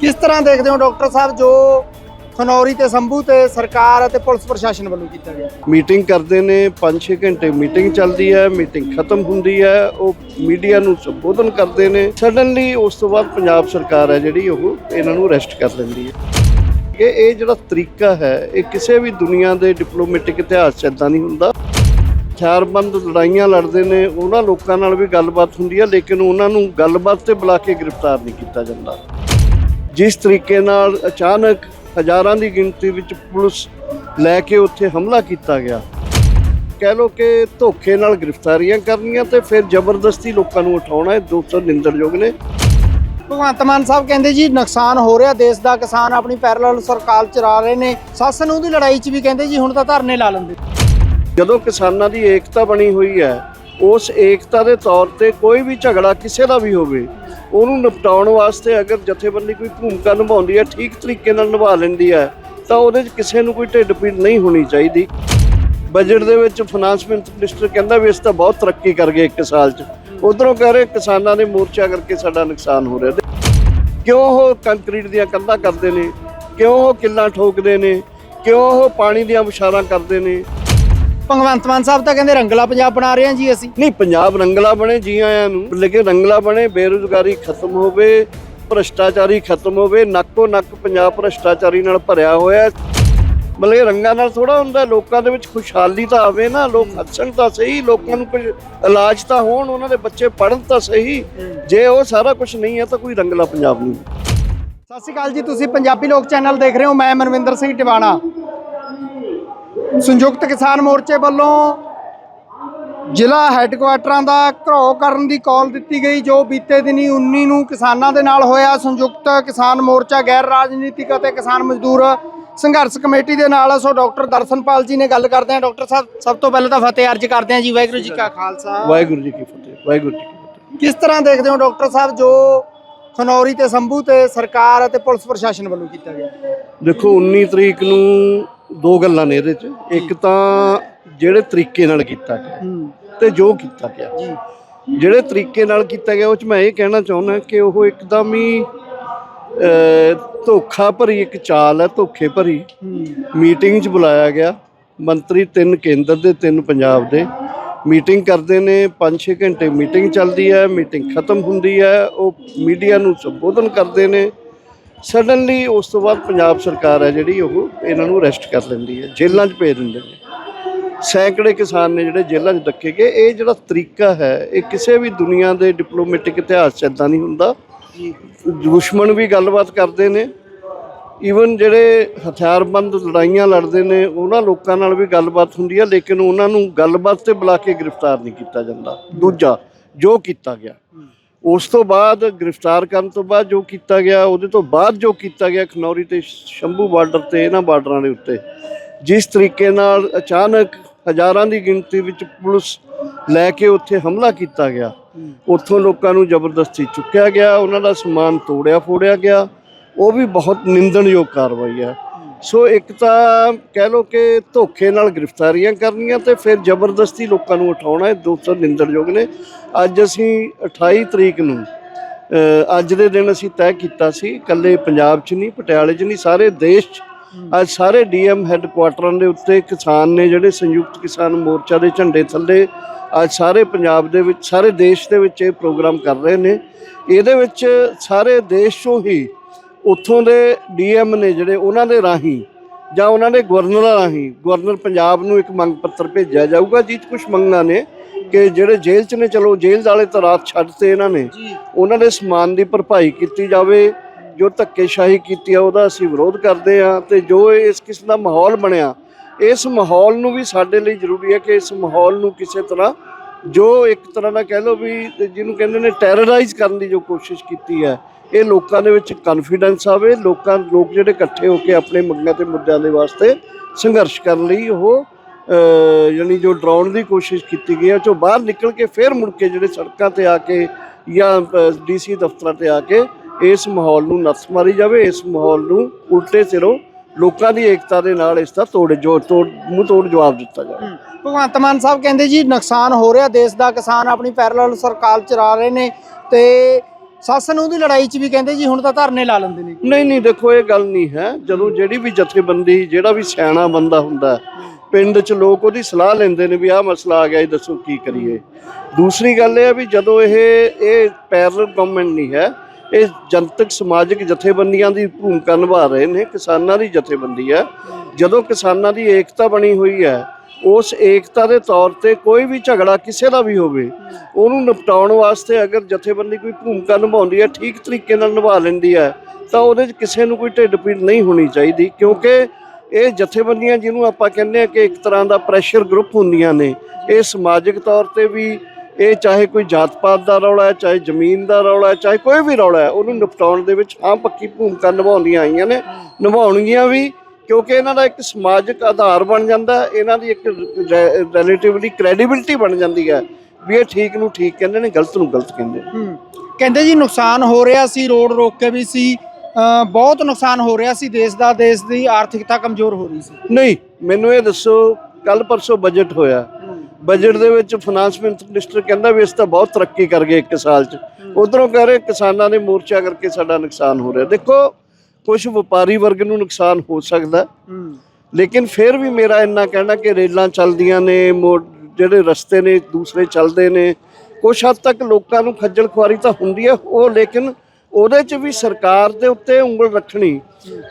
ਕਿਸ ਤਰ੍ਹਾਂ ਦੇਖਦੇ ਹੋ ਡਾਕਟਰ ਸਾਹਿਬ ਜੋ ਖਨੌਰੀ ਤੇ ਸੰਭੂ ਤੇ ਸਰਕਾਰ ਅਤੇ ਪੁਲਿਸ ਪ੍ਰਸ਼ਾਸਨ ਵੱਲੋਂ ਕੀਤਾ ਗਿਆ? ਮੀਟਿੰਗ ਕਰਦੇ ਨੇ 5-6 ਘੰਟੇ ਮੀਟਿੰਗ ਚੱਲਦੀ ਹੈ, ਮੀਟਿੰਗ ਖਤਮ ਹੁੰਦੀ ਹੈ, ਉਹ ਮੀਡੀਆ ਨੂੰ ਸੰਬੋਧਨ ਕਰਦੇ ਨੇ। ਸਡਨਲੀ ਉਸ ਤੋਂ ਬਾਅਦ ਪੰਜਾਬ ਸਰਕਾਰ ਹੈ ਜਿਹੜੀ, ਉਹ ਇਹਨਾਂ ਨੂੰ ਅਰੈਸਟ ਕਰ ਲੈਂਦੀ ਹੈ। ਕਿ ਇਹ ਜਿਹੜਾ ਤਰੀਕਾ ਹੈ, ਇਹ ਕਿਸੇ ਵੀ ਦੁਨੀਆ ਦੇ ਡਿਪਲੋਮੈਟਿਕ ਇਤਿਹਾਸ 'ਚ ਇਦਾਂ ਨਹੀਂ ਹੁੰਦਾ। ਹਥਿਆਰਬੰਦ ਲੜਾਈਆਂ ਲੜਦੇ ਨੇ, ਉਹਨਾਂ ਲੋਕਾਂ ਨਾਲ ਵੀ ਗੱਲਬਾਤ ਹੁੰਦੀ ਹੈ, ਲੇਕਿਨ ਉਹਨਾਂ ਨੂੰ ਗੱਲਬਾਤ ਤੇ ਬੁਲਾ ਕੇ ਗ੍ਰਿਫਤਾਰ ਨਹੀਂ ਕੀਤਾ ਜਾਂਦਾ। ਜਿਸ ਤਰੀਕੇ ਨਾਲ ਅਚਾਨਕ ਹਜ਼ਾਰਾਂ ਦੀ ਗਿਣਤੀ ਵਿੱਚ ਪੁਲਿਸ ਲੈ ਕੇ ਉੱਥੇ ਹਮਲਾ ਕੀਤਾ ਗਿਆ। ਕਹਿ ਲੋ ਕਿ ਧੋਖੇ ਨਾਲ ਗ੍ਰਿਫਤਾਰੀਆਂ ਕਰਨੀਆਂ ਤੇ ਫਿਰ ਜ਼ਬਰਦਸਤੀ ਲੋਕਾਂ ਨੂੰ ਉਠਾਉਣਾ ਇਹ ਦੋਸਤ ਨਿੰਦਣਯੋਗ ਨੇ। ਭਗਵੰਤ ਮਾਨ ਸਾਹਿਬ ਕਹਿੰਦੇ ਜੀ ਨੁਕਸਾਨ ਹੋ ਰਿਹਾ ਦੇਸ਼ ਦਾ ਕਿਸਾਨ ਆਪਣੀ ਪੈਰਲਲ ਸਰਕਾਰ ਚਲਾ ਰਹੇ ਨੇ। ਸੱਸ ਨੂੰ ਦੀ ਲੜਾਈ 'ਚ ਵੀ ਕਹਿੰਦੇ ਜੀ ਹੁਣ ਤਾਂ ਧਰਨੇ ਲਾ ਲੈਂਦੇ। ਜਦੋਂ ਕਿਸਾਨਾਂ ਦੀ ਏਕਤਾ ਬਣੀ ਹੋਈ ਹੈ ਉਸ ਏਕਤਾ ਦੇ ਤੌਰ ਤੇ ਕੋਈ ਵੀ ਝਗੜਾ ਕਿਸੇ ਦਾ ਵੀ ਹੋਵੇ, ਉਹਨੂੰ ਨਿਪਟਾਉਣ ਵਾਸਤੇ ਅਗਰ ਜਥੇਬੰਦੀ ਕੋਈ ਭੂਮਿਕਾ ਨਿਭਾਉਂਦੀ ਹੈ, ਠੀਕ ਤਰੀਕੇ ਨਾਲ ਨਿਭਾ ਲੈਂਦੀ ਹੈ, ਤਾਂ ਉਹਦੇ 'ਚ ਕਿਸੇ ਨੂੰ ਕੋਈ ਢਿੱਡ ਪੀੜ ਨਹੀਂ ਹੋਣੀ ਚਾਹੀਦੀ। ਬਜਟ ਦੇ ਵਿੱਚ ਫਾਈਨਾਂਸ ਮਿਨਿਸਟਰ ਕਹਿੰਦਾ ਵੀ ਇਸ ਤਾਂ ਬਹੁਤ ਤਰੱਕੀ ਕਰ ਗਏ ਇੱਕ ਸਾਲ 'ਚ। ਉਧਰੋਂ ਕਹਿ ਰਹੇ ਕਿਸਾਨਾਂ ਦੇ ਮੋਰਚਾ ਕਰਕੇ ਸਾਡਾ ਨੁਕਸਾਨ ਹੋ ਰਿਹਾ। ਕਿਉਂ ਉਹ ਕੰਕਰੀਟ ਦੀਆਂ ਕੰਧਾਂ ਕਰਦੇ ਨੇ? ਕਿਉਂ ਉਹ ਕਿੱਲਾਂ ਠੋਕਦੇ ਨੇ? ਕਿਉਂ ਉਹ ਪਾਣੀ ਦੀਆਂ ਬੁਛਾਰਾਂ ਕਰਦੇ ਨੇ? ਭਗਵੰਤ ਮਾਨ ਸਾਹਿਬ ਤਾਂ ਕਹਿੰਦੇ ਰੰਗਲਾ ਪੰਜਾਬ ਬਣਾ ਰਹੇ ਹਾਂ ਜੀ ਅਸੀਂ। ਨਹੀਂ ਪੰਜਾਬ ਰੰਗਲਾ ਬਣੇ ਜੀ ਆਇਆਂ ਨੂੰ ਲੇਕਿਨ ਰੰਗਲਾ ਬਣੇ ਬੇਰੁਜ਼ਗਾਰੀ ਖਤਮ ਹੋਵੇ ਭ੍ਰਸ਼ਟਾਚਾਰੀ ਖਤਮ ਹੋਵੇ ਨੱਕੋ ਨੱਕ ਪੰਜਾਬ ਭ੍ਰਸ਼ਟਾਚਾਰੀ ਨਾਲ ਭਰਿਆ ਹੋਇਆ। ਮਤਲਬ ਰੰਗਾਂ ਨਾਲ ਥੋੜਾ ਹੁੰਦਾ ਲੋਕਾਂ ਦੇ ਵਿੱਚ ਖੁਸ਼ਹਾਲੀ ਤਾਂ ਆਵੇ ਨਾ ਲੋਕ ਹੱਸਣ ਤਾਂ ਸਹੀ ਲੋਕਾਂ ਨੂੰ ਕੁਝ ਇਲਾਜ ਤਾਂ ਹੋਣ ਉਹਨਾਂ ਦੇ ਬੱਚੇ ਪੜ੍ਹਨ ਤਾਂ ਸਹੀ। ਜੇ ਉਹ ਸਾਰਾ ਕੁਝ ਨਹੀਂ ਹੈ ਤਾਂ ਕੋਈ ਰੰਗਲਾ ਪੰਜਾਬ ਨਹੀਂ। ਸਤਿ ਸ਼੍ਰੀ ਅਕਾਲ ਜੀ ਤੁਸੀਂ ਪੰਜਾਬੀ ਲੋਕ ਚੈਨਲ ਦੇਖ ਰਹੇ ਹੋ ਮੈਂ ਮਨਵਿੰਦਰ ਸਿੰਘ ਟਿਵਾਣਾ। ਸੰਯੁਕਤ ਕਿਸਾਨ ਮੋਰਚੇ ਵੱਲੋਂ ਜ਼ਿਲ੍ਹਾ ਹੈੱਡਕੁਆਟਰਾਂ ਦਾ ਘਰੋ ਕਰਨ ਦੀ ਕਾਲ ਦਿੱਤੀ ਗਈ ਜੋ ਬੀਤੇ ਦਿਨੀ 19 ਨੂੰ ਕਿਸਾਨਾਂ ਦੇ ਨਾਲ ਹੋਇਆ ਸੰਯੁਕਤ ਕਿਸਾਨ ਮੋਰਚਾ ਗੈਰ ਰਾਜਨੀਤਿਕ ਅਤੇ ਕਿਸਾਨ ਮਜ਼ਦੂਰ ਸੰਘਰਸ਼ ਕਮੇਟੀ ਦੇ ਨਾਲ। ਸੋ ਡਾਕਟਰ ਦਰਸ਼ਨਪਾਲ ਜੀ ਨੇ ਗੱਲ ਕਰਦੇ ਹਾਂ। ਡਾਕਟਰ ਸਾਹਿਬ ਸਭ ਤੋਂ ਪਹਿਲਾਂ ਤਾਂ ਫਤਿਹ ਅਰਜ ਕਰਦੇ ਹਾਂ ਜੀ। ਵਾਹਿਗੁਰੂ ਜੀ ਕਾ ਖਾਲਸਾ। ਵਾਹਿਗੁਰੂ ਜੀ ਕੀ ਫਤਿਹ ਵਾਹਿਗੁਰੂ ਜੀ ਕੀ ਫਤਿਹ। ਕਿਸ ਤਰ੍ਹਾਂ ਦੇਖਦੇ ਹੋ ਡਾਕਟਰ ਸਾਹਿਬ ਜੋ ਖਨੌਰੀ ਤੇ ਸੰਭੂ ਤੇ ਸਰਕਾਰ ਅਤੇ ਪੁਲਿਸ ਪ੍ਰਸ਼ਾਸਨ ਵੱਲੋਂ ਕੀਤਾ ਗਿਆ? ਦੇਖੋ 19 ਤਰੀਕ ਨੂੰ ਦੋ ਗੱਲਾਂ ਨੇ ਇਹਦੇ 'ਚ। ਇੱਕ ਤਾਂ ਜਿਹੜੇ ਤਰੀਕੇ ਨਾਲ ਕੀਤਾ ਗਿਆ ਤੇ ਜੋ ਕੀਤਾ ਗਿਆ। ਜਿਹੜੇ ਤਰੀਕੇ ਨਾਲ ਕੀਤਾ ਗਿਆ ਉਹ ਚ ਮੈਂ ਇਹ ਕਹਿਣਾ ਚਾਹੁੰਦਾ ਕਿ ਉਹ ਇੱਕਦਮ ਹੀ ਧੋਖਾ ਭਰੀ ਇੱਕ ਚਾਲ ਹੈ ਧੋਖੇ ਭਰੀ। ਮੀਟਿੰਗ 'ਚ ਬੁਲਾਇਆ ਗਿਆ। ਮੰਤਰੀ ਤਿੰਨ ਕੇਂਦਰ ਦੇ ਤਿੰਨ ਪੰਜਾਬ ਦੇ। ਮੀਟਿੰਗ ਕਰਦੇ ਨੇ 5-6 ਘੰਟੇ ਮੀਟਿੰਗ ਚੱਲਦੀ ਹੈ ਮੀਟਿੰਗ ਖਤਮ ਹੁੰਦੀ ਹੈ। ਉਹ ਮੀਡੀਆ ਨੂੰ ਸੰਬੋਧਨ ਕਰਦੇ ਨੇ। ਸਡਨਲੀ ਉਸ ਤੋਂ ਬਾਅਦ ਪੰਜਾਬ ਸਰਕਾਰ ਹੈ ਜਿਹੜੀ ਉਹ ਇਹਨਾਂ ਨੂੰ ਅਰੈਸਟ ਕਰ ਲੈਂਦੀ ਹੈ, ਜੇਲ੍ਹਾਂ 'ਚ ਭੇਜ ਦਿੰਦੇ ਨੇ। ਸੈਂਕੜੇ ਕਿਸਾਨ ਨੇ ਜਿਹੜੇ ਜੇਲ੍ਹਾਂ 'ਚ ਡੱਕੇ ਗਏ, ਇਹ ਜਿਹੜਾ ਤਰੀਕਾ ਹੈ, ਇਹ ਕਿਸੇ ਵੀ ਦੁਨੀਆ ਦੇ ਡਿਪਲੋਮੈਟਿਕ ਇਤਿਹਾਸ 'ਚ ਇਦਾਂ ਨਹੀਂ ਹੁੰਦਾ। ਦੁਸ਼ਮਣ ਵੀ ਗੱਲਬਾਤ ਕਰਦੇ ਨੇ ਈਵਨ ਜਿਹੜੇ ਹਥਿਆਰਬੰਦ ਲੜਾਈਆਂ ਲੜਦੇ ਨੇ, ਉਹਨਾਂ ਲੋਕਾਂ ਨਾਲ ਵੀ ਗੱਲਬਾਤ ਹੁੰਦੀ ਹੈ, ਲੇਕਿਨ ਉਹਨਾਂ ਨੂੰ ਗੱਲਬਾਤ ਤੇ ਬੁਲਾ ਕੇ ਗ੍ਰਿਫਤਾਰ ਨਹੀਂ ਕੀਤਾ ਜਾਂਦਾ। ਦੂਜਾ, ਜੋ ਕੀਤਾ ਗਿਆ। ਉਸ ਤੋਂ ਬਾਅਦ ਗ੍ਰਿਫਤਾਰ ਕਰਨ ਤੋਂ ਬਾਅਦ ਜੋ ਕੀਤਾ ਗਿਆ ਉਹਦੇ ਤੋਂ ਬਾਅਦ ਜੋ ਕੀਤਾ ਗਿਆ ਖਨੌਰੀ ਤੇ ਸ਼ੰਭੂ ਬਾਰਡਰ ਤੇ ਇਹਨਾਂ ਬਾਰਡਰਾਂ ਦੇ ਉੱਤੇ। ਜਿਸ ਤਰੀਕੇ ਨਾਲ ਅਚਾਨਕ ਹਜ਼ਾਰਾਂ ਦੀ ਗਿਣਤੀ ਵਿੱਚ ਪੁਲਿਸ ਲੈ ਕੇ ਉੱਥੇ ਹਮਲਾ ਕੀਤਾ ਗਿਆ। ਉੱਥੋਂ ਲੋਕਾਂ ਨੂੰ ਜ਼ਬਰਦਸਤੀ ਚੁੱਕਿਆ ਗਿਆ ਉਹਨਾਂ ਦਾ ਸਮਾਨ ਤੋੜਿਆ ਫੋੜਿਆ ਗਿਆ। ਉਹ ਵੀ ਬਹੁਤ ਨਿੰਦਣਯੋਗ ਕਾਰਵਾਈ ਹੈ। ਸੋ ਇੱਕ ਤਾਂ ਕਹਿ ਲੋ ਕਿ ਧੋਖੇ ਨਾਲ ਗ੍ਰਿਫਤਾਰੀਆਂ ਕਰਨੀਆਂ ਤੇ ਫਿਰ ਜ਼ਬਰਦਸਤੀ ਲੋਕਾਂ ਨੂੰ ਉਠਾਉਣਾ, ਇਹ ਦੋਸਤ ਨਿੰਦਣਯੋਗ ਨੇ। ਅੱਜ ਅਸੀਂ 28 ਤਰੀਕ ਨੂੰ ਅੱਜ ਦੇ ਦਿਨ ਅਸੀਂ ਤੈਅ ਕੀਤਾ ਸੀ, ਇਕੱਲੇ ਪੰਜਾਬ 'ਚ ਨਹੀਂ, ਪਟਿਆਲੇ 'ਚ ਨਹੀਂ, ਸਾਰੇ ਦੇਸ਼ 'ਚ। ਅੱਜ ਸਾਰੇ ਡੀਐਮ ਹੈੱਡਕੁਆਟਰਾਂ ਦੇ ਉੱਤੇ ਕਿਸਾਨ ਨੇ ਜਿਹੜੇ ਸੰਯੁਕਤ ਕਿਸਾਨ ਮੋਰਚਾ ਦੇ ਝੰਡੇ ਥੱਲੇ, ਅੱਜ ਸਾਰੇ ਪੰਜਾਬ ਦੇ ਵਿੱਚ, ਸਾਰੇ ਦੇਸ਼ ਦੇ ਵਿੱਚ ਇਹ ਪ੍ਰੋਗਰਾਮ ਕਰ ਰਹੇ ਨੇ। ਇਹਦੇ ਵਿੱਚ ਸਾਰੇ ਦੇਸ਼ 'ਚੋਂ ਹੀ ਉੱਥੋਂ ਦੇ ਡੀਐਮ ਨੇ ਜਿਹੜੇ ਉਹਨਾਂ ਦੇ ਰਾਹੀਂ ਜਾਂ ਉਹਨਾਂ ਦੇ ਗਵਰਨਰਾਂ ਰਾਹੀਂ ਗਵਰਨਰ ਪੰਜਾਬ ਨੂੰ ਇੱਕ ਮੰਗ ਪੱਤਰ ਭੇਜਿਆ ਜਾਊਗਾ ਜਿਸ ਕੁਝ ਮੰਗਾਂ ਨੇ ਕਿ ਜਿਹੜੇ ਜੇਲ੍ਹ 'ਚ ਨੇ ਚਲੋ ਜੇਲ੍ਹ ਵਾਲੇ ਤਾਂ ਰਾਤ ਛੱਡਤੇ ਇਹਨਾਂ ਨੇ ਉਹਨਾਂ ਦੇ ਸਮਾਨ ਦੀ ਭਰਪਾਈ ਕੀਤੀ ਜਾਵੇ ਜੋ ਧੱਕੇਸ਼ਾਹੀ ਕੀਤੀ ਆ ਉਹਦਾ ਅਸੀਂ ਵਿਰੋਧ ਕਰਦੇ ਆ ਤੇ ਜੋ ਇਸ ਕਿਸਮ ਦਾ ਮਾਹੌਲ ਬਣਿਆ ਇਸ ਮਾਹੌਲ ਨੂੰ ਵੀ ਸਾਡੇ ਲਈ ਜ਼ਰੂਰੀ ਹੈ ਕਿ ਇਸ ਮਾਹੌਲ ਨੂੰ ਕਿਸੇ ਤਰ੍ਹਾਂ ਜੋ ਇੱਕ ਤਰ੍ਹਾਂ ਦਾ ਕਹਿ ਲਓ ਵੀ ਜਿਹਨੂੰ ਕਹਿੰਦੇ ਨੇ ਟੈਰਰਾਈਜ਼ ਕਰਨ ਦੀ ਜੋ ਕੋਸ਼ਿਸ਼ ਕੀਤੀ ਹੈ ਇਹ ਲੋਕਾਂ ਦੇ ਵਿੱਚ ਕੌਨਫੀਡੈਂਸ ਆਵੇ, ਲੋਕਾਂ, ਲੋਕ ਜਿਹੜੇ ਇਕੱਠੇ ਹੋ ਕੇ ਆਪਣੇ ਮੰਗਾਂ ਤੇ ਮੁੱਦਿਆਂ ਦੇ ਵਾਸਤੇ ਸੰਘਰਸ਼ ਕਰਨ ਲਈ ਉਹ ਯਾਨੀ ਜੋ ਡਰਾਉਣ ਦੀ ਕੋਸ਼ਿਸ਼ ਕੀਤੀ ਗਈ ਹੈ ਚੋਂ ਬਾਹਰ ਨਿਕਲ ਕੇ ਫਿਰ ਮੁੜ ਕੇ ਜਿਹੜੇ ਸੜਕਾਂ ਤੇ ਆ ਕੇ ਜਾਂ ਡੀਸੀ ਦਫ਼ਤਰਾਂ ਤੇ ਆ ਕੇ ਇਸ ਮਾਹੌਲ ਨੂੰ ਨੱਥ ਮਾਰੀ ਜਾਵੇ, ਇਸ ਮਾਹੌਲ ਨੂੰ ਉਲਟੇ ਸਿਰੋਂ ਲੋਕਾਂ ਦੀ ਏਕਤਾ ਦੇ ਨਾਲ ਇਸ ਦਾ ਤੋੜ ਜੋ, ਤੋੜ, ਮੂੰਹ ਤੋੜ ਜਵਾਬ ਦਿੱਤਾ ਜਾਵੇ। ਭਗਵੰਤ ਮਾਨ ਸਾਹਿਬ ਕਹਿੰਦੇ ਜੀ ਨੁਕਸਾਨ ਹੋ ਰਿਹਾ, ਦੇਸ਼ ਦਾ ਕਿਸਾਨ ਆਪਣੀ ਪੈਰਲਲ ਸਰਕਾਰ ਚਲਾ ਰਹੇ ਨੇ ਤੇ ਸੱਸ ਨੂੰ ਦੀ ਲੜਾਈ 'ਚ ਵੀ ਕਹਿੰਦੇ ਜੀ ਹੁਣ ਤਾਂ ਧਰਨੇ ਲਾ ਲੈਂਦੇ ਨੇ। ਨਹੀਂ ਨਹੀਂ ਦੇਖੋ ਇਹ ਗੱਲ ਨਹੀਂ ਹੈ। ਜਦੋਂ ਜਿਹੜੀ ਵੀ ਜਥੇਬੰਦੀ ਜਿਹੜਾ ਵੀ ਸਿਆਣਾ ਬੰਦਾ ਹੁੰਦਾ ਹੈ, ਪਿੰਡ 'ਚ ਲੋਕ ਉਹਦੀ ਸਲਾਹ ਲੈਂਦੇ ਨੇ ਵੀ ਆਹ ਮਸਲਾ ਆ ਗਿਆ ਜੀ ਦੱਸੋ ਕੀ ਕਰੀਏ। ਦੂਸਰੀ ਗੱਲ ਇਹ ਹੈ ਵੀ ਜਦੋਂ ਇਹ ਇਹ ਪੈਰਲਲ ਗਵਰਨਮੈਂਟ ਨਹੀਂ ਹੈ ਇਹ ਜਨਤਕ ਸਮਾਜਿਕ ਜਥੇਬੰਦੀਆਂ ਦੀ ਭੂਮਿਕਾ ਨਿਭਾ ਰਹੇ ਨੇ ਕਿਸਾਨਾਂ ਦੀ ਜਥੇਬੰਦੀ ਹੈ। ਜਦੋਂ ਕਿਸਾਨਾਂ ਦੀ ਏਕਤਾ ਬਣੀ ਹੋਈ ਹੈ ਉਸ ਏਕਤਾ ਦੇ ਤੌਰ ਤੇ ਕੋਈ ਵੀ ਝਗੜਾ ਕਿਸੇ ਦਾ ਵੀ ਹੋਵੇ, ਉਹਨੂੰ ਨਿਪਟਾਉਣ ਵਾਸਤੇ ਅਗਰ ਜਥੇਬੰਦੀ ਕੋਈ ਭੂਮਿਕਾ ਨਿਭਾਉਂਦੀ ਹੈ, ਠੀਕ ਤਰੀਕੇ ਨਾਲ ਨਿਭਾ ਲੈਂਦੀ ਹੈ, ਤਾਂ ਉਹਦੇ 'ਚ ਕਿਸੇ ਨੂੰ ਕੋਈ ਢਿੱਡ ਪੀੜ ਨਹੀਂ ਹੋਣੀ ਚਾਹੀਦੀ, ਕਿਉਂਕਿ ਇਹ ਜਥੇਬੰਦੀਆਂ ਜਿਹਨੂੰ ਆਪਾਂ ਕਹਿੰਦੇ ਆ ਕਿ ਇੱਕ ਤਰ੍ਹਾਂ ਦਾ ਪ੍ਰੈਸ਼ਰ ਗਰੁੱਪ ਹੁੰਦੀਆਂ ਨੇ, ਇਹ ਸਮਾਜਿਕ ਤੌਰ ਤੇ ਵੀ ਇਹ ਚਾਹੇ ਕੋਈ ਜਾਤ ਪਾਤ ਦਾ ਰੌਲਾ ਹੈ, ਚਾਹੇ ਜ਼ਮੀਨ ਦਾ ਰੌਲਾ ਹੈ, ਚਾਹੇ ਕੋਈ ਵੀ ਰੌਲਾ ਹੈ, ਉਹਨੂੰ ਨਿਪਟਾਉਣ ਦੇ ਵਿੱਚ ਹਾਂ ਪੱਕੀ ਭੂਮਿਕਾ ਨਿਭਾਉਂਦੀਆਂ ਆਈਆਂ ਨੇ, ਨਿਭਾਉਣਗੀਆਂ ਵੀ ਕਿਉਂਕਿ ਇਹਨਾਂ ਦਾ ਇੱਕ ਸਮਾਜਿਕ ਆਧਾਰ ਬਣ ਜਾਂਦਾ ਇਹਨਾਂ ਦੀ ਇੱਕ ਰਿਲੇਟਿਵਲੀ ਕ੍ਰੈਡੀਬਿਲਿਟੀ ਬਣ ਜਾਂਦੀ ਹੈ ਵੀ ਇਹ ਠੀਕ ਨੂੰ ਠੀਕ ਕਹਿੰਦੇ ਨੇ ਗਲਤ ਨੂੰ ਗਲਤ ਕਹਿੰਦੇ ਕਹਿੰਦੇ ਜੀ ਨੁਕਸਾਨ ਹੋ ਰਿਹਾ ਸੀ ਰੋਡ ਰੋਕ ਕੇ ਵੀ ਸੀ ਬਹੁਤ ਨੁਕਸਾਨ ਹੋ ਰਿਹਾ ਸੀ ਦੇਸ਼ ਦਾ ਦੇਸ਼ ਦੀ ਆਰਥਿਕਤਾ ਕਮਜ਼ੋਰ ਹੋ ਰਹੀ ਸੀ। ਨਹੀਂ ਮੈਨੂੰ ਇਹ ਦੱਸੋ ਕੱਲ ਪਰਸੋਂ ਬਜਟ ਹੋਇਆ। ਬਜਟ ਦੇ ਵਿੱਚ ਫਾਈਨਾਂਸ ਮਿਨਿਸਟਰ ਕਹਿੰਦਾ ਵੀ ਇਸ ਤਾਂ ਬਹੁਤ ਤਰੱਕੀ ਕਰ ਗਏ ਇੱਕ ਸਾਲ 'ਚ। ਉਧਰੋਂ ਕਹਿ ਰਹੇ ਕਿਸਾਨਾਂ ਨੇ ਮੋਰਚਾ ਕਰਕੇ ਸਾਡਾ ਨੁਕਸਾਨ ਹੋ ਰਿਹਾ। ਦੇਖੋ ਕੁਝ ਵਪਾਰੀ ਵਰਗ ਨੂੰ ਨੁਕਸਾਨ ਹੋ ਸਕਦਾ ਲੇਕਿਨ ਫਿਰ ਵੀ ਮੇਰਾ ਇੰਨਾ ਕਹਿਣਾ ਕਿ ਰੇਲਾਂ ਚੱਲਦੀਆਂ ਨੇ ਜਿਹੜੇ ਰਸਤੇ ਨੇ ਦੂਸਰੇ ਚੱਲਦੇ ਨੇ ਕੁਛ ਹੱਦ ਤੱਕ ਲੋਕਾਂ ਨੂੰ ਖੱਜਲ ਖੁਆਰੀ ਤਾਂ ਹੁੰਦੀ ਹੈ। ਉਹ ਲੇਕਿਨ ਉਹਦੇ 'ਚ ਵੀ ਸਰਕਾਰ ਦੇ ਉੱਤੇ ਉਂਗਲ ਰੱਖਣੀ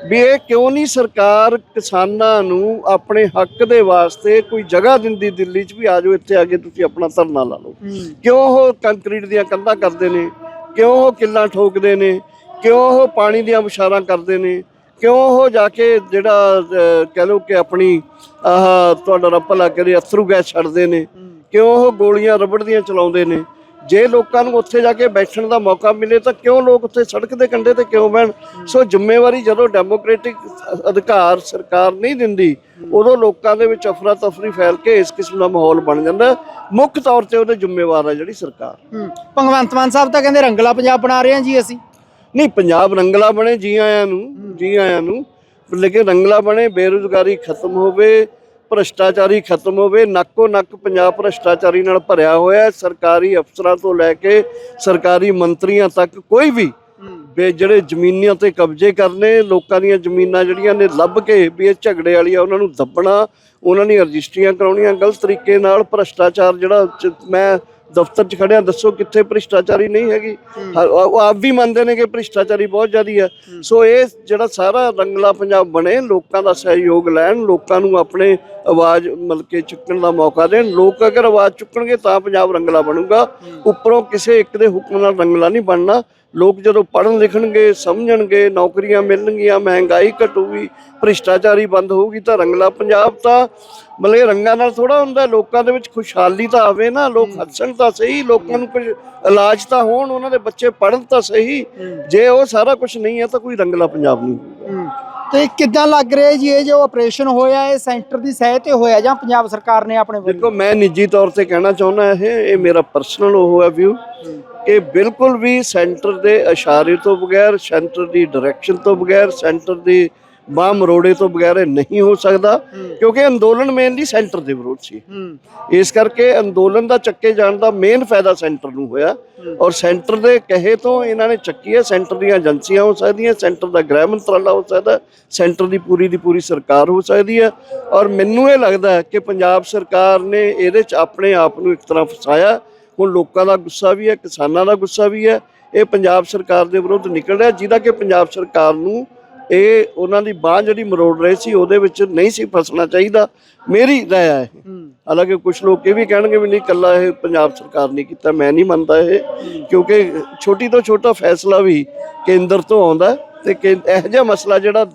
ਵੀ ਇਹ ਕਿਉਂ ਨਹੀਂ ਸਰਕਾਰ ਕਿਸਾਨਾਂ ਨੂੰ ਆਪਣੇ ਹੱਕ ਦੇ ਵਾਸਤੇ ਕੋਈ ਜਗ੍ਹਾ ਦਿੰਦੀ ਦਿੱਲੀ 'ਚ ਵੀ ਆ ਜਾਓ ਇੱਥੇ ਆ ਕੇ ਤੁਸੀਂ ਆਪਣਾ ਧਰਨਾ ਲਾ ਲਓ। ਕਿਉਂ ਉਹ ਕੰਕਰੀਟ ਦੀਆਂ ਕੰਧਾਂ ਕਰਦੇ ਨੇ? ਕਿਉਂ ਉਹ ਕਿੱਲਾਂ ਠੋਕਦੇ ਨੇ? ਕਿਉਂ ਉਹ ਪਾਣੀ ਦੀਆਂ ਬੁਸ਼ਾਰਾਂ ਕਰਦੇ ਨੇ? ਕਿਉਂ ਉਹ ਜਾ ਕੇ ਜਿਹੜਾ ਕਹਿ ਲਓ ਕਿ ਆਪਣੀ, ਆਹ, ਤੁਹਾਡਾ ਰੱਬ ਭਲਾ ਕਰੇ, ਅਥਰੂ ਗੈਸ ਛੱਡਦੇ ਨੇ? ਕਿਉਂ ਉਹ ਗੋਲੀਆਂ ਰਬੜ ਦੀਆਂ ਚਲਾਉਂਦੇ ਨੇ? ਜੇ ਲੋਕਾਂ ਨੂੰ ਉੱਥੇ ਜਾ ਕੇ ਬੈਠਣ ਦਾ ਮੌਕਾ ਮਿਲੇ ਤਾਂ ਕਿਉਂ ਲੋਕ ਉੱਥੇ ਸੜਕ ਦੇ ਕੰਢੇ ਤੇ ਕਿਉਂ ਬਹਿਣ? ਸੋ ਜ਼ਿੰਮੇਵਾਰੀ ਜਦੋਂ ਡੈਮੋਕ੍ਰੈਟਿਕ ਅਧਿਕਾਰ ਸਰਕਾਰ ਨਹੀਂ ਦਿੰਦੀ, ਉਦੋਂ ਲੋਕਾਂ ਦੇ ਵਿੱਚ ਅਫਰਾ ਤਫਰੀ ਫੈਲ ਕੇ ਇਸ ਕਿਸਮ ਦਾ ਮਾਹੌਲ ਬਣ ਜਾਂਦਾ। ਮੁੱਖ ਤੌਰ ਤੇ ਉਹਦੇ ਜ਼ਿੰਮੇਵਾਰ ਹੈ ਜਿਹੜੀ ਸਰਕਾਰ। ਭਗਵੰਤ ਮਾਨ ਸਾਹਿਬ ਤਾਂ ਕਹਿੰਦੇ ਰੰਗਲਾ ਪੰਜਾਬ ਬਣਾ ਰਹੇ ਹਾਂ ਜੀ ਅਸੀਂ। ਨਹੀਂ ਪੰਜਾਬ ਰੰਗਲਾ ਬਣੇ ਜੀ ਆਇਆਂ ਨੂੰ ਜੀ ਆਇਆਂ ਨੂੰ। ਲੇਕਿਨ ਰੰਗਲਾ ਬਣੇ ਬੇਰੁਜ਼ਗਾਰੀ ਖਤਮ ਹੋਵੇ ਭ੍ਰਸ਼ਟਾਚਾਰੀ ਖਤਮ ਹੋਵੇ ਨੱਕੋ ਨੱਕ ਪੰਜਾਬ ਭ੍ਰਸ਼ਟਾਚਾਰੀ ਨਾਲ ਭਰਿਆ ਹੋਇਆ ਹੈ। ਸਰਕਾਰੀ ਅਫਸਰਾਂ ਤੋਂ ਲੈ ਕੇ ਸਰਕਾਰੀ ਮੰਤਰੀਆਂ ਤੱਕ ਕੋਈ ਵੀ ਵੀ ਜਿਹੜੇ ਜ਼ਮੀਨਾਂ ਤੇ ਕਬਜ਼ੇ ਕਰਨੇ ਲੋਕਾਂ ਦੀਆਂ ਜ਼ਮੀਨਾਂ ਜਿਹੜੀਆਂ ਨੇ ਲੱਭ ਕੇ ਵੀ ਇਹ ਝਗੜੇ ਵਾਲੀ ਆ ਉਹਨਾਂ ਨੂੰ ਦੱਬਣਾ ਉਹਨਾਂ ਦੀਆਂ ਰਜਿਸਟਰੀਆਂ ਕਰਾਉਣੀਆਂ। ਗਲਤ ਤਰੀਕੇ ਨਾਲ ਭ੍ਰਸ਼ਟਾਚਾਰ ਜਿਹੜਾ ਮੈਂ ਦਫ਼ਤਰ 'ਚ ਖੜਿਆ ਦੱਸੋ ਕਿੱਥੇ ਭ੍ਰਿਸ਼ਟਾਚਾਰੀ ਨਹੀਂ ਹੈਗੀ। ਉਹ ਆਪ ਵੀ ਮੰਨਦੇ ਨੇ ਕਿ ਭ੍ਰਿਸ਼ਟਾਚਾਰੀ ਬਹੁਤ ਜ਼ਿਆਦੀ ਹੈ। ਸੋ ਇਹ ਜਿਹੜਾ ਸਾਰਾ ਰੰਗਲਾ ਪੰਜਾਬ ਬਣੇ ਲੋਕਾਂ ਦਾ ਸਹਿਯੋਗ ਲੈਣ ਲੋਕਾਂ ਨੂੰ ਆਪਣੇ ਆਵਾਜ਼ ਮਤਲਬ ਕਿ ਚੁੱਕਣ ਦਾ ਮੌਕਾ ਦੇਣ। ਲੋਕ ਅਗਰ ਆਵਾਜ਼ ਚੁੱਕਣਗੇ ਤਾਂ ਪੰਜਾਬ ਰੰਗਲਾ ਬਣੂਗਾ। ਉੱਪਰੋਂ ਕਿਸੇ ਇੱਕ ਦੇ ਹੁਕਮ ਨਾਲ ਰੰਗਲਾ ਨਹੀਂ ਬਣਨਾ। ਲੋਕ ਜਦੋਂ ਪੜ੍ਹਨ ਲਿਖਣਗੇ ਸਮਝਣਗੇ ਨੌਕਰੀਆਂ ਮਿਲਣਗੀਆਂ ਮਹਿੰਗਾਈ ਘਟੂਗੀ ਭ੍ਰਿਸ਼ਟਾਚਾਰੀ ਬੰਦ ਹੋਊਗੀ ਤਾਂ ਰੰਗਲਾ ਪੰਜਾਬ ਤਾਂ ਮਤਲਬ ਇਹ ਰੰਗਾਂ ਨਾਲ ਥੋੜਾ ਹੁੰਦਾ ਲੋਕਾਂ ਦੇ ਵਿੱਚ ਖੁਸ਼ਹਾਲੀ ਤਾਂ ਆਵੇ ਨਾ ਲੋਕ ਹੱਸਣ ਤਾਂ ਸਹੀ ਲੋਕਾਂ ਨੂੰ ਕੁਝ ਇਲਾਜ ਤਾਂ ਹੋਣ ਉਹਨਾਂ ਦੇ ਬੱਚੇ ਪੜ੍ਹਨ ਤਾਂ ਸਹੀ। ਜੇ ਉਹ ਸਾਰਾ ਕੁਝ ਨਹੀਂ ਹੈ ਤਾਂ ਕੋਈ ਰੰਗਲਾ ਪੰਜਾਬ ਨਹੀਂ ਹੋਊਗਾ ਤੇ ਕਿੱਦਾਂ ਲੱਗ ਰਿਹਾ ਜੀ ਇਹ ਜੋ ਆਪਰੇਸ਼ਨ ਹੋਇਆ ਇਹ ਸੈਂਟਰ ਦੀ ਸਹਿ ਤੇ ਹੋਇਆ ਜਾਂ ਪੰਜਾਬ ਸਰਕਾਰ ਨੇ ਆਪਣੇ ਦੇਖੋ ਮੈਂ ਨਿੱਜੀ ਤੌਰ ਤੇ ਕਹਿਣਾ ਚਾਹੁੰਦਾ ਇਹ ਇਹ ਮੇਰਾ ਪਰਸਨਲ ਉਹ ਹੈ ਵਿਊ ਕਿ ਬਿਲਕੁਲ ਵੀ ਸੈਂਟਰ ਦੇ ਇਸ਼ਾਰੇ ਤੋਂ ਬਗੈਰ ਸੈਂਟਰ ਦੀ ਡਾਇਰੈਕਸ਼ਨ ਤੋਂ ਬਗੈਰ ਸੈਂਟਰ ਦੀ ਬਾਹ ਮਰੋੜੇ ਤੋਂ ਬਗੈਰ ਨਹੀਂ ਹੋ ਸਕਦਾ ਕਿਉਂਕਿ ਅੰਦੋਲਨ ਮੇਨਲੀ ਸੈਂਟਰ ਦੇ ਵਿਰੋਧ ਸੀ। ਇਸ ਕਰਕੇ ਅੰਦੋਲਨ ਦਾ ਚੱਕੇ ਜਾਣ ਦਾ ਮੇਨ ਫਾਇਦਾ ਸੈਂਟਰ ਨੂੰ ਹੋਇਆ। ਔਰ ਸੈਂਟਰ ਦੇ ਕਹੇ ਤੋਂ ਇਹਨਾਂ ਨੇ ਚੱਕੀ ਹੈ ਸੈਂਟਰ ਦੀਆਂ ਏਜੰਸੀਆਂ ਹੋ ਸਕਦੀਆਂ ਸੈਂਟਰ ਦਾ ਗ੍ਰਹਿ ਮੰਤਰਾਲਾ ਹੋ ਸਕਦਾ ਸੈਂਟਰ ਦੀ ਪੂਰੀ ਦੀ ਪੂਰੀ ਸਰਕਾਰ ਹੋ ਸਕਦੀ ਹੈ। ਔਰ ਮੈਨੂੰ ਇਹ ਲੱਗਦਾ ਹੈ ਕਿ ਪੰਜਾਬ ਸਰਕਾਰ ਨੇ ਇਹਦੇ 'ਚ ਆਪਣੇ ਆਪ ਨੂੰ ਇੱਕ ਤਰ੍ਹਾਂ ਫਸਾਇਆ। ਹੁਣ ਲੋਕਾਂ ਦਾ ਗੁੱਸਾ ਵੀ ਹੈ ਕਿਸਾਨਾਂ ਦਾ ਗੁੱਸਾ ਵੀ ਹੈ। ਇਹ ਪੰਜਾਬ ਸਰਕਾਰ ਦੇ ਵਿਰੁੱਧ ਨਿਕਲ ਰਿਹਾ ਜਿਹਦਾ ਕਿ ਪੰਜਾਬ ਸਰਕਾਰ ਨੂੰ ਇਹ ਉਹਨਾਂ ਦੀ ਬਾਹ ਜਿਹੜੀ ਮਰੋੜ ਰਹੇ ਸੀ ਉਹਦੇ ਵਿੱਚ ਨਹੀਂ ਸੀ ਫਸਣਾ ਚਾਹੀਦਾ। ਮੇਰੀ ਰਾਏ ਹੈ। ਹਾਲਾਂਕਿ ਕੁਝ ਲੋਕ ਇਹ ਵੀ ਕਹਿਣਗੇ ਵੀ ਨਹੀਂ ਕੱਲਾ ਇਹ ਪੰਜਾਬ ਸਰਕਾਰ ਨਹੀਂ ਕੀਤਾ। ਮੈਂ ਨਹੀਂ ਮੰਨਦਾ ਇਹ ਕਿਉਂਕਿ ਛੋਟੀ ਤੋਂ ਛੋਟਾ ਫੈਸਲਾ ਵੀ ਕੇਂਦਰ ਤੋਂ ਆਉਂਦਾ ਤੇ ਕਿ ਇਹੋ ਜਿਹਾ ਮਸਲਾ ਜਿਹੜਾ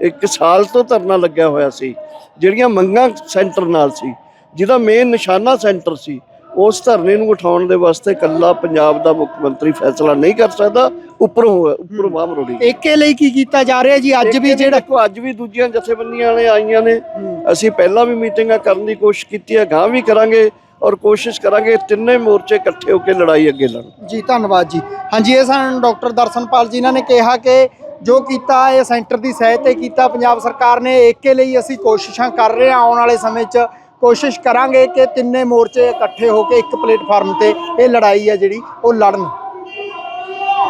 ਇੱਕ ਸਾਲ ਤੋਂ ਧਰਨਾ ਲੱਗਿਆ ਹੋਇਆ ਸੀ ਜਿਹੜੀਆਂ ਮੰਗਾਂ ਸੈਂਟਰ ਨਾਲ ਸੀ ਜਿਹਦਾ ਮੇਨ ਨਿਸ਼ਾਨਾ ਸੈਂਟਰ ਸੀ ਉਸ ਧਰਨੇ ਨੂੰ ਉਠਾਉਣ ਦੇ ਵਾਸਤੇ ਕੱਲਾ ਪੰਜਾਬ ਦਾ ਮੁੱਖ ਮੰਤਰੀ ਫੈਸਲਾ ਨਹੀਂ ਕਰ ਸਕਦਾ ਉੱਪਰੋਂ ਉੱਪਰੋਂ ਬਾਹਰ ਰੋੜੀ ਏਕੇ ਲਈ ਕੀ ਕੀਤਾ ਜਾ ਰਿਹਾ ਜੀ? ਅੱਜ ਵੀ ਜਿਹੜਾ ਦੇਖੋ ਅੱਜ ਵੀ ਦੂਜੀਆਂ ਜਥੇਬੰਦੀਆਂ ਵਾਲੇ ਆਈਆਂ ਨੇ। ਅਸੀਂ ਪਹਿਲਾਂ ਵੀ ਮੀਟਿੰਗਾਂ ਕਰਨ ਦੀ ਕੋਸ਼ਿਸ਼ ਕੀਤੀ ਹੈ ਗਾਂ ਵੀ ਕਰਾਂਗੇ ਔਰ ਕੋਸ਼ਿਸ਼ ਕਰਾਂਗੇ ਤਿੰਨੇ ਮੋਰਚੇ ਇਕੱਠੇ ਹੋ ਕੇ ਲੜਾਈ ਅੱਗੇ ਲੜਨ। ਜੀ ਧੰਨਵਾਦ ਜੀ। ਹਾਂਜੀ ਇਹ ਸਨ ਡਾਕਟਰ ਦਰਸ਼ਨਪਾਲ ਜੀ ਇਹਨਾਂ ਨੇ ਕਿਹਾ ਕਿ ਜੋ ਕੀਤਾ ਇਹ ਸੈਂਟਰ ਦੀ ਸਹਿ ਤੇ ਕੀਤਾ। ਪੰਜਾਬ ਸਰਕਾਰ ਨੇ ਏਕੇ ਲਈ ਅਸੀਂ ਕੋਸ਼ਿਸ਼ਾਂ ਕਰ ਰਹੇ ਹਾਂ ਆਉਣ ਵਾਲੇ ਸਮੇਂ 'ਚ। ਕੋਸ਼ਿਸ਼ ਕਰਾਂਗੇ ਕਿ ਤਿੰਨੇ ਮੋਰਚੇ ਇਕੱਠੇ ਹੋ ਕੇ ਇੱਕ ਪਲੇਟਫਾਰਮ ਤੇ ਇਹ ਲੜਾਈ ਹੈ ਜਿਹੜੀ ਉਹ ਲੜਨ।